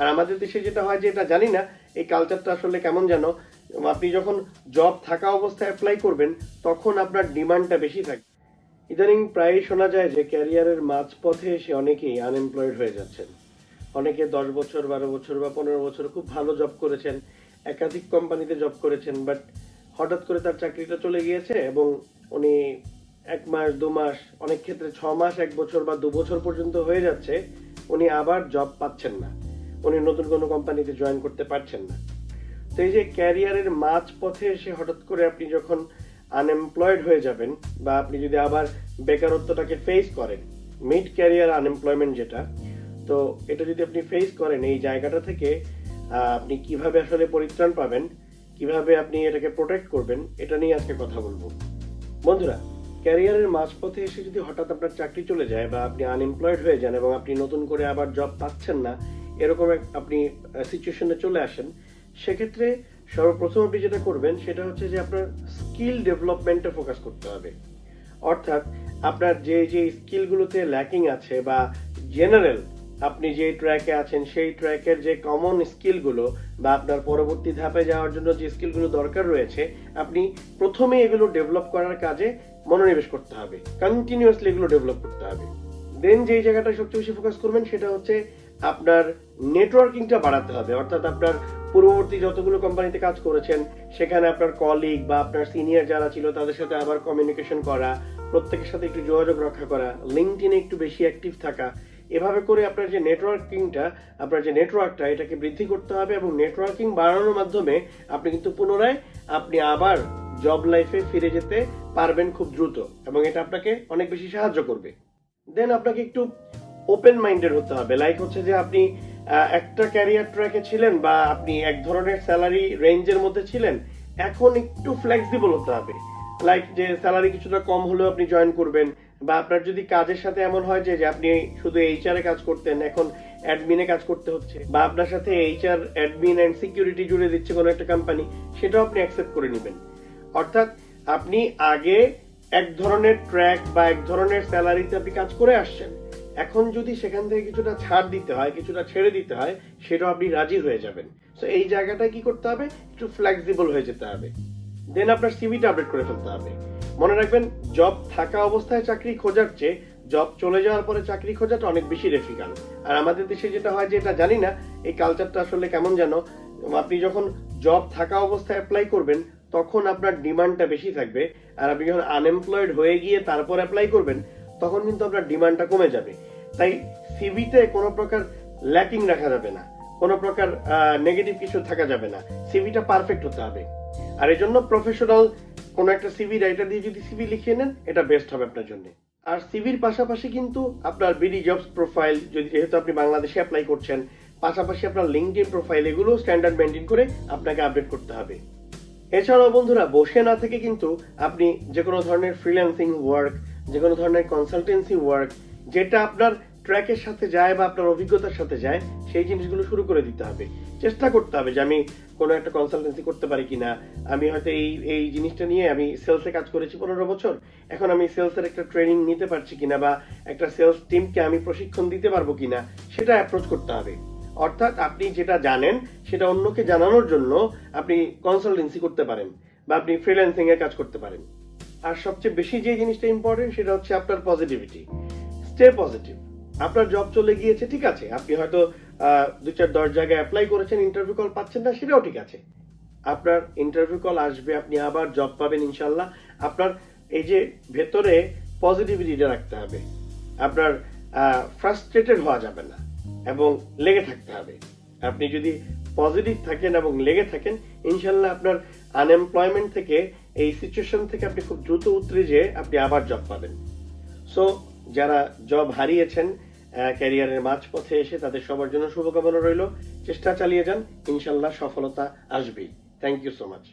আর আমাদের দেশে যেটা হয় যে এটা জানি না, এই কালচারটা আসলে কেমন যেন, আপনি যখন জব থাকা অবস্থায় অ্যাপ্লাই করবেন, তখন আপনার ডিমান্ডটা বেশি থাকে ইদানিং প্রায়ই শোনা যায় যে ক্যারিয়ারের মাঝপথে এসে অনেকেই আনএমপ্লয়েড হয়ে যাচ্ছেন। অনেকে দশ বছর, বারো বছর বা পনেরো বছর খুব ভালো জব করেছেন, একাধিক কোম্পানিতে জব করেছেন বাট হঠাৎ করে তার চাকরিটা চলে গিয়েছে এবং উনি এক মাস, দু মাস, অনেক ক্ষেত্রে ছ মাস, এক বছর বা দু বছর পর্যন্ত হয়ে যাচ্ছে, উনি আবার জব পাচ্ছেন না। উনি নতুন কোনো কোম্পানিতে জয়েন করতে পারছেন না। তো এই যে ক্যারিয়ারের মাঝ পথে এসে হঠাৎ করে আপনি যখন আনএমপ্লয়েড হয়ে যাবেন বা আপনি যদি আবার বেকারত্বটাকে ফেস করেন মিড ক্যারিয়ার আনএমপ্লয়মেন্ট যেটা, তো এটা যদি আপনি ফেস করেন, এই জায়গাটা থেকে আপনি কীভাবে আসলে পরিত্রাণ পাবেন, কীভাবে আপনি এটাকে প্রোটেক্ট করবেন, এটা নিয়ে আজকে কথা বলব। বন্ধুরা ক্যারিয়ারের মাঝপথে এসে যদি হঠাৎ আপনার চাকরি চলে যায় বা আপনি আনএমপ্লয়েড হয়ে যান এবং আপনি নতুন করে আবার জব পাচ্ছেন না এরকম এক- আপনি সিচুয়েশনে চলে আসেন, সেক্ষেত্রে সর্বপ্রথম আপনি যেটা করবেন সেটা হচ্ছে যে আপনার স্কিল ডেভেলপমেন্টে ফোকাস করতে হবে। অর্থাৎ আপনার যে যে স্কিলগুলোতে ল্যাকিং আছে বা জেনারেল আপনি যে ট্র্যাকে আছেন, সেই ট্র্যাকের যে কমন স্কিলগুলো বা আপনার পরবর্তী ধাপে যাওয়ার জন্য যে স্কিলগুলো দরকার রয়েছে, আপনি প্রথমে এগুলো ডেভেলপ করার কাজে মনোনিবেশ করতে হবে। কন্টিনিউয়াসলি এগুলো ডেভেলপ করতে হবে। দেন যেই জায়গাটা সবচেয়ে বেশি ফোকাস করবেন সেটা হচ্ছে আপনার নেটওয়ার্কিংটা বাড়াতে হবে। অর্থাৎ আপনার পূর্ববর্তী যতগুলো কোম্পানিতে কাজ করেছেন, সেখানে আপনার কলিগ বা আপনার সিনিয়র যারা ছিল, তাদের সাথে আবার কমিউনিকেশন করা, প্রত্যেকের সাথে একটু যোগাযোগ রক্ষা করা লিঙ্কডিনে একটু বেশি অ্যাক্টিভ থাকা, এভাবে করে আপনার যে নেটওয়ার্কিংটা আপনার যে নেটওয়ার্কটা এটাকে বৃদ্ধি করতে হবে এবং নেটওয়ার্কিং বাড়ানোর মাধ্যমে আপনি কিন্তু পুনরায় আপনি আবার জব লাইফে ফিরে যেতে পারবেন খুব দ্রুত এবং এটা আপনাকে অনেক বেশি সাহায্য করবে। দেন আপনাকে একটু ওপেন মাইন্ডেড হতে হবে। লাইক হচ্ছে যে আপনি একটা ক্যারিয়ার ট্র্যাকে ছিলেন বা আপনি এক ধরনের স্যালারি রেঞ্জের মধ্যে ছিলেন, এখন একটু ফ্লেক্সিবল হতে হবে। লাইক যে স্যালারি কিছুটা কম হলেও আপনি জয়েন করবেন বা আপনার যদি কাজের সাথে এমন হয় যে আপনি শুধু এইচআর এ কাজ করতেন, এখন অ্যাডমিনে কাজ করতে হচ্ছে বা আপনার সাথে এইচআর অ্যাডমিন অ্যান্ড সিকিউরিটি জুড়ে দিচ্ছে কোনো একটা কোম্পানি সেটাও আপনি অ্যাকসেপ্ট করে নেবেন। অর্থাৎ আপনি আগে এক ধরনের ট্র্যাক বা এক ধরনের স্যালারিতে আপনি কাজ করে আসছেন। এখন যদি সেখান থেকে কিছুটা ছাড় দিতে হয়, কিছুটা ছেড়ে দিতে হয় সেটাও আপনি রাজি হয়ে যাবেন। তো এই জায়গাটায় কি করতে হবে? একটু ফ্লেক্সিবল হয়ে যেতে হবে। দেন আপনার সিভিটা আপডেট করে ফেলতে হবে। মনে রাখবেন জব থাকা অবস্থায় চাকরি খোঁজার চেয়ে জব চলে যাওয়ার পরে চাকরি খোঁজাটা অনেক বেশি রেফিকাল আর আমাদের দেশে যেটা হয় যে, এটা জানি না, এই কালচারটা আসলে কেমন যেন, আপনি যখন জব থাকা অবস্থায় অ্যাপ্লাই করবেন, তখন আপনার ডিমান্ডটা বেশি থাকবে। আর আপনি যখন আনএমপ্লয়েড হয়ে গিয়ে তারপর অ্যাপ্লাই করবেন, তখন কিন্তু আপনার ডিমান্ডটা কমে যাবে। তাই সিভিতে কোনো প্রকার ল্যাকিং রাখা যাবে না। কোনো প্রকার নেগেটিভ কিছু থাকা যাবে না। সিভিটা পারফেক্ট হতে হবে। আর এই জন্য প্রফেশনাল কোন একটা সিভি রাইটার দিয়ে যদি সিভি লিখিয়ে নেন, এটা বেস্ট হবে আপনার জন্য। আর সিভির পাশাপাশি কিন্তু আপনার বিডি জবস প্রোফাইল যদি যেহেতু আপনি বাংলাদেশে অ্যাপ্লাই করছেন, পাশাপাশি আপনার লিঙ্কডিন প্রোফাইল এগুলো স্ট্যান্ডার্ড মেনটেন করে আপনাকে আপডেট করতে হবে। এছাড়াও বন্ধুরা, বসে না থেকে কিন্তু আপনি যে কোনো ধরনের ফ্রিল্যান্সিং ওয়ার্ক যে কোনো ধরনের কনসালটেন্সি ওয়ার্ক যেটা আপনার ট্র্যাকের সাথে যায় বা আপনার অভিজ্ঞতার সাথে যায়, সেই জিনিসগুলো শুরু করে দিতে হবে। চেষ্টা করতে হবে যে আমি কোনো একটা কনসালটেন্সি করতে পারি কিনা। আমি হয়তো এই এই জিনিসটা নিয়ে আমি সেলসে কাজ করেছি পনেরো বছর। এখন আমি সেলসের একটা ট্রেনিং নিতে পারছি কিনা বা একটা সেলস টিমকে আমি প্রশিক্ষণ দিতে পারব কিনা, সেটা অ্যাপ্রোচ করতে হবে। অর্থাৎ আপনি যেটা জানেন, সেটা অন্যকে জানানোর জন্য আপনি কনসালটেন্সি করতে পারেন বা আপনি ফ্রিল্যান্সিং এর কাজ করতে পারেন। আর সবচেয়ে বেশি যে জিনিসটা ইম্পর্টেন্ট সেটা হচ্ছে আপনার পজিটিভিটি স্টে পজিটিভ আপনার জব চলে গিয়েছে, ঠিক আছে। আপনি হয়তো দু চার দশ জায়গায় অ্যাপ্লাই করেছেন ইন্টারভিউ কল পাচ্ছেন না, সেটাও ঠিক আছে। আপনার ইন্টারভিউ কল আসবে, আপনি আবার জব পাবেন, ইনশাল্লাহ। আপনার এই যে ভেতরে পজিটিভিটিটা রাখতে হবে। আপনার ফ্রাস্ট্রেটেড হওয়া যাবে না, এবং লেগে থাকতে হবে। আপনি যদি পজিটিভ থাকেন এবং লেগে থাকেন, ইনশাল্লাহ আপনার আনএমপ্লয়মেন্ট থেকে, এই সিচুয়েশন থেকে আপনি খুব দ্রুত উতরে যেয়ে আপনি আবার জব পাবেন। সো যারা জব হারিয়েছেন ক্যারিয়ারের মাঝপথে এসে তাদের সবার জন্য শুভকামনা রইল। চেষ্টা চালিয়ে যান, ইনশাল্লাহ সফলতা আসবেই। Thank you so much